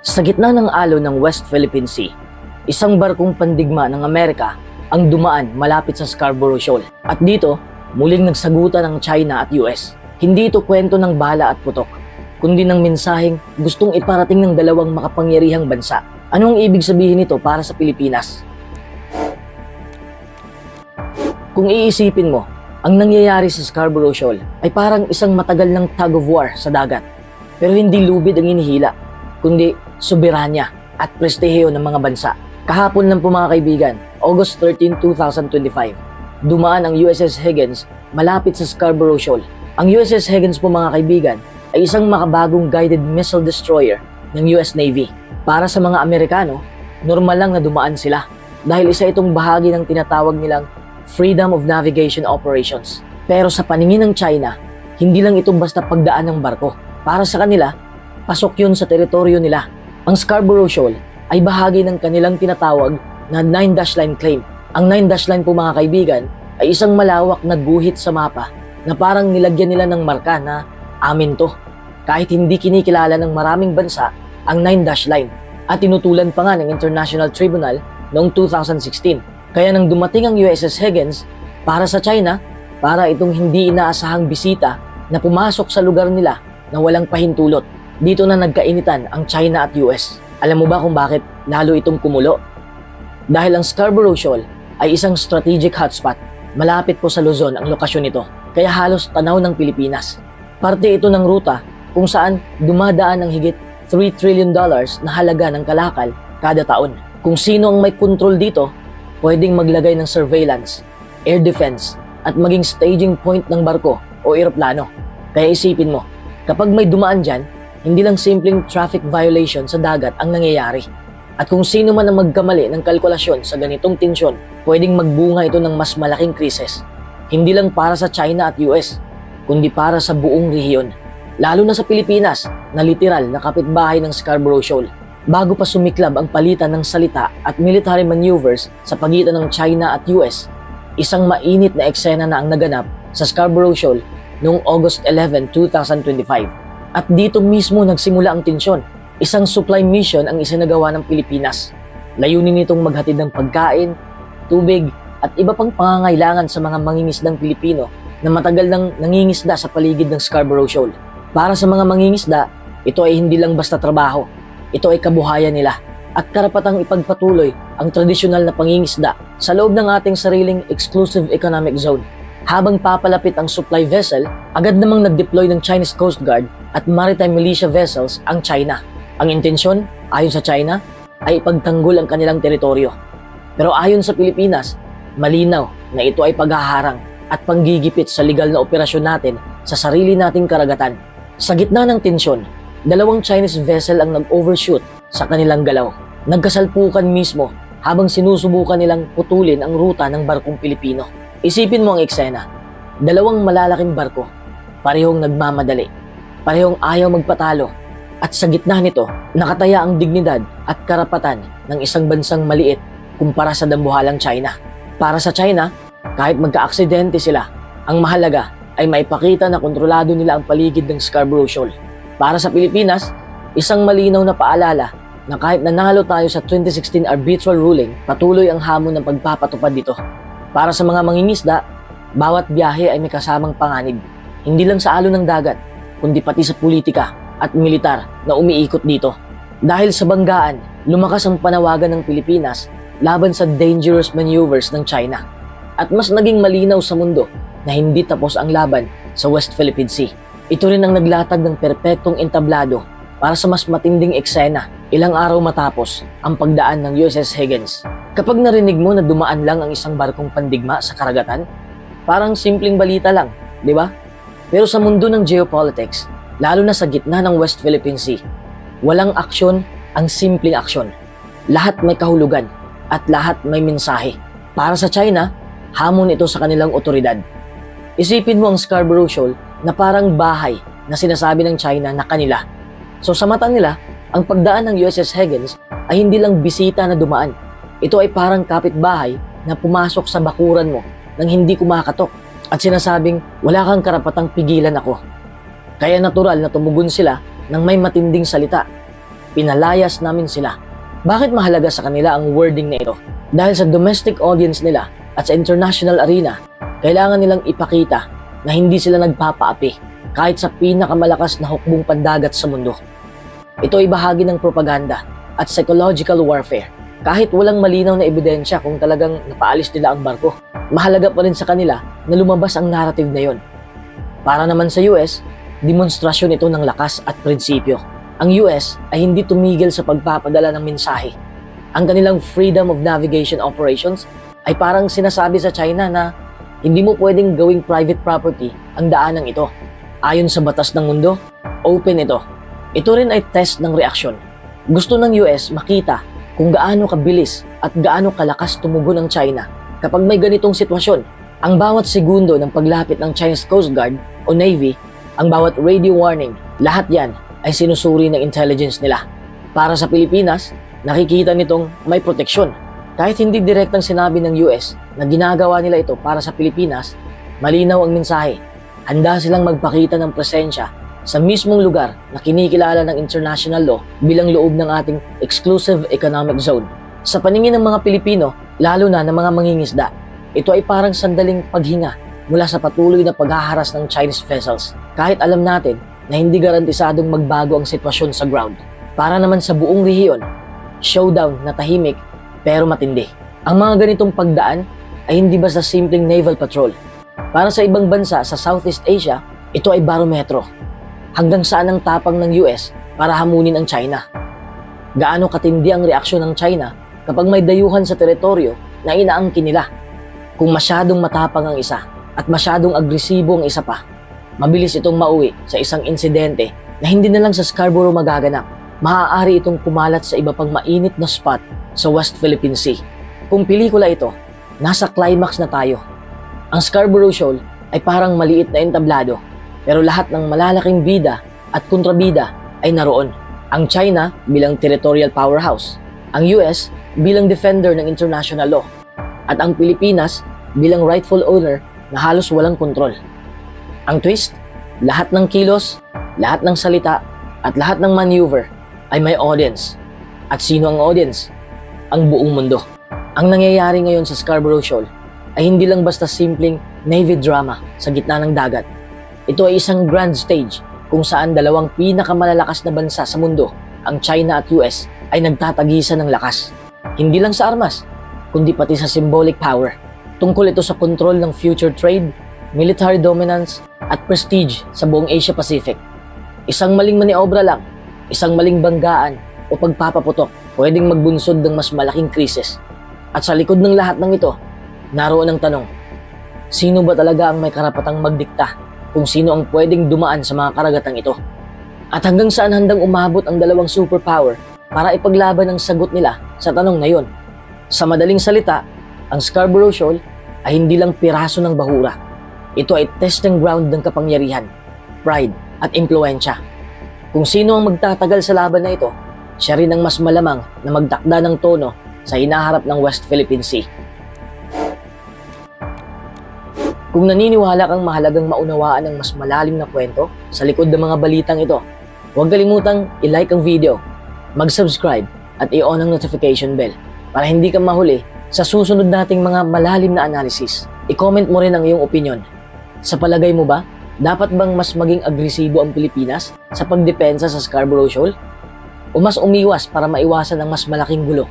Sa gitna ng alon ng West Philippine Sea, isang barkong pandigma ng Amerika ang dumaan malapit sa Scarborough Shoal. At dito, muling nagsagutan ng China at US. Hindi ito kwento ng bala at putok, kundi ng mensaheng gustong iparating ng dalawang makapangyarihang bansa. Anong ibig sabihin nito para sa Pilipinas? Kung iisipin mo, ang nangyayari sa Scarborough Shoal ay parang isang matagal ng tug of war sa dagat. Pero hindi lubid ang inihila, kundi soberanya at prestihiyo ng mga bansa. Kahapon lang po mga kaibigan, August 13, 2025, dumaan ang USS Higgins malapit sa Scarborough Shoal. Ang USS Higgins po mga kaibigan ay isang makabagong guided missile destroyer ng US Navy. Para sa mga Amerikano, normal lang na dumaan sila dahil isa itong bahagi ng tinatawag nilang Freedom of Navigation Operations. Pero sa paningin ng China, hindi lang ito basta pagdaan ng barko. Para sa kanila, pasok yun sa teritoryo nila. Ang Scarborough Shoal ay bahagi ng kanilang tinatawag na Nine Dash Line Claim. Ang Nine Dash Line po mga kaibigan ay isang malawak na guhit sa mapa na parang nilagyan nila ng marka na amin to. Kahit hindi kinikilala ng maraming bansa ang Nine Dash Line at tinutulan pa nga ng International Tribunal noong 2016. Kaya nang dumating ang USS Higgins para sa China, para itong hindi inaasahang bisita na pumasok sa lugar nila na walang pahintulot. Dito na nagkainitan ang China at US. Alam mo ba kung bakit lalo itong kumulo? Dahil ang Scarborough Shoal ay isang strategic hotspot. Malapit po sa Luzon ang lokasyon nito, kaya halos tanaw ng Pilipinas. Parte ito ng ruta kung saan dumadaan ang higit 3 trillion dollars na halaga ng kalakal kada taon. Kung sino ang may control dito, pwedeng maglagay ng surveillance, air defense, at maging staging point ng barko o eroplano. Kaya isipin mo, kapag may dumaan dyan, hindi lang simpleng traffic violation sa dagat ang nangyayari. At kung sino man ang magkamali ng kalkulasyon sa ganitong tensyon, pwedeng magbunga ito ng mas malaking krisis. Hindi lang para sa China at US, kundi para sa buong rehiyon. Lalo na sa Pilipinas, na literal na kapitbahay ng Scarborough Shoal. Bago pa sumiklab ang palitan ng salita at military maneuvers sa pagitan ng China at US, isang mainit na eksena na ang naganap sa Scarborough Shoal noong August 11, 2025. At dito mismo nagsimula ang tensyon. Isang supply mission ang isinagawa ng Pilipinas. Layunin nitong maghatid ng pagkain, tubig, at iba pang pangangailangan sa mga mangingisdang Pilipino na matagal nang nangingisda sa paligid ng Scarborough Shoal. Para sa mga mangingisda, ito ay hindi lang basta trabaho. Ito ay kabuhayan nila at karapatang ipagpatuloy ang tradisyonal na pangingisda sa loob ng ating sariling exclusive economic zone. Habang papalapit ang supply vessel, agad namang nag-deploy ng Chinese Coast Guard at maritime militia vessels ang China. Ang intensyon, ayon sa China, ay ipagtanggol ang kanilang teritoryo. Pero ayon sa Pilipinas, malinaw na ito ay paghaharang at panggigipit sa legal na operasyon natin sa sarili nating karagatan. Sa gitna ng tensyon, dalawang Chinese vessel ang nag-overshoot sa kanilang galaw. Nagkasalpukan mismo habang sinusubukan nilang putulin ang ruta ng barkong Pilipino. Isipin mo ang eksena. Dalawang malalaking barko, parehong nagmamadali, parehong ayaw magpatalo, at sa gitna nito, nakataya ang dignidad at karapatan ng isang bansang maliit kumpara sa dambuhalang China. Para sa China, kahit magka-aksidente sila, ang mahalaga ay maipakita na kontrolado nila ang paligid ng Scarborough Shoal. Para sa Pilipinas, isang malinaw na paalala na kahit nanalo tayo sa 2016 arbitral ruling, patuloy ang hamon ng pagpapatupad dito. Para sa mga mangingisda, bawat biyahe ay may kasamang panganib. Hindi lang sa alon ng dagat, kundi pati sa politika at militar na umiikot dito. Dahil sa banggaan, lumakas ang panawagan ng Pilipinas laban sa dangerous maneuvers ng China. At mas naging malinaw sa mundo na hindi tapos ang laban sa West Philippine Sea. Ito rin ang naglatag ng perpektong entablado para sa mas matinding eksena ilang araw matapos ang pagdaan ng USS Higgins. Kapag narinig mo na dumaan lang ang isang barkong pandigma sa karagatan, parang simpleng balita lang, di ba? Pero sa mundo ng geopolitics, lalo na sa gitna ng West Philippine Sea, walang aksyon ang simpleng aksyon. Lahat may kahulugan at lahat may mensahe. Para sa China, hamon ito sa kanilang otoridad. Isipin mo ang Scarborough Shoal na parang bahay na sinasabi ng China na kanila. So sa mata nila, ang pagdaan ng USS Higgins ay hindi lang bisita na dumaan. Ito ay parang kapitbahay na pumasok sa bakuran mo nang hindi kumakatok at sinasabing wala kang karapatang pigilan ako. Kaya natural na tumugon sila ng may matinding salita. pinalayas namin sila. Bakit mahalaga sa kanila ang wording na ito? Dahil sa domestic audience nila at sa international arena, kailangan nilang ipakita na hindi sila nagpapaapi kahit sa pinakamalakas na hukbong pandagat sa mundo. Ito ay bahagi ng propaganda at psychological warfare. Kahit walang malinaw na ebidensya kung talagang napaalis nila ang barko, mahalaga pa rin sa kanila na lumabas ang narrative na yon. Para naman sa US, demonstrasyon ito ng lakas at prinsipyo. Ang US ay hindi tumigil sa pagpapadala ng mensahe. Ang kanilang Freedom of Navigation Operations ay parang sinasabi sa China na hindi mo pwedeng gawing private property ang daanang ito. Ayon sa batas ng mundo, open ito. Ito rin ay test ng reaksyon. Gusto ng US makita kung gaano kabilis at gaano kalakas tumugon ang China kapag may ganitong sitwasyon. Ang bawat segundo ng paglapit ng Chinese Coast Guard o Navy, ang bawat radio warning, lahat yan ay sinusuri ng intelligence nila. Para sa Pilipinas, nakikita nitong may proteksyon. Kahit hindi direktang sinabi ng US na ginagawa nila ito para sa Pilipinas, malinaw ang mensahe. Handa silang magpakita ng presensya sa mismong lugar na kinikilala ng international law bilang loob ng ating exclusive economic zone. Sa paningin ng mga Pilipino, lalo na ng mga mangingisda, ito ay parang sandaling paghinga mula sa patuloy na paghaharas ng Chinese vessels. Kahit alam natin na hindi garantisadong magbago ang sitwasyon sa ground. Para naman sa buong rehiyon, showdown na tahimik pero matindi. Ang mga ganitong pagdaan ay hindi basta simpleng naval patrol. Para sa ibang bansa sa Southeast Asia, ito ay barometro. Hanggang saan ang tapang ng US para hamunin ang China? Gaano katindi ang reaksyon ng China kapag may dayuhan sa teritoryo na inaangkin nila? Kung masyadong matapang ang isa at masyadong agresibo ang isa pa, mabilis itong mauwi sa isang insidente na hindi na lang sa Scarborough magaganap. Maaari itong kumalat sa iba pang mainit na spot sa West Philippine Sea. Kung pelikula ito, nasa climax na tayo. Ang Scarborough Shoal ay parang maliit na entablado, pero lahat ng malalaking bida at kontrabida ay naroon. Ang China bilang territorial powerhouse, ang US bilang defender ng international law, at ang Pilipinas bilang rightful owner na halos walang kontrol. Ang twist, lahat ng kilos, lahat ng salita, at lahat ng maneuver ay may audience. At sino ang audience? Ang buong mundo. Ang nangyayari ngayon sa Scarborough Shoal ay hindi lang basta simpleng Navy drama sa gitna ng dagat. Ito ay isang grand stage kung saan dalawang pinakamalalakas na bansa sa mundo, ang China at US, ay nagtatagisan ng lakas. Hindi lang sa armas, kundi pati sa symbolic power. Tungkol ito sa kontrol ng future trade, military dominance, at prestige sa buong Asia Pacific. Isang maling maniobra lang, isang maling banggaan o pagpapaputok pwedeng magbunsod ng mas malaking krisis. At sa likod ng lahat ng ito, naroon ang tanong, sino ba talaga ang may karapatang magdikta kung sino ang pwedeng dumaan sa mga karagatang ito? At hanggang saan handang umabot ang dalawang superpower para ipaglaban ang sagot nila sa tanong na yon? Sa madaling salita, ang Scarborough Shoal ay hindi lang piraso ng bahura. Ito ay testing ground ng kapangyarihan, pride at impluensya. Kung sino ang magtatagal sa laban na ito, siya rin ang mas malamang na magtakda ng tono sa hinaharap ng West Philippine Sea. Kung naniniwala kang mahalagang maunawaan ang mas malalim na kwento sa likod ng mga balitang ito, huwag kalimutang i-like ang video, mag-subscribe at i-on ang notification bell para hindi ka mahuli sa susunod nating mga malalim na analysis. I-comment mo rin ang iyong opinion. Sa palagay mo ba, dapat bang mas maging agresibo ang Pilipinas sa pagdepensa sa Scarborough Shoal? O mas umiwas para maiwasan ang mas malaking gulo?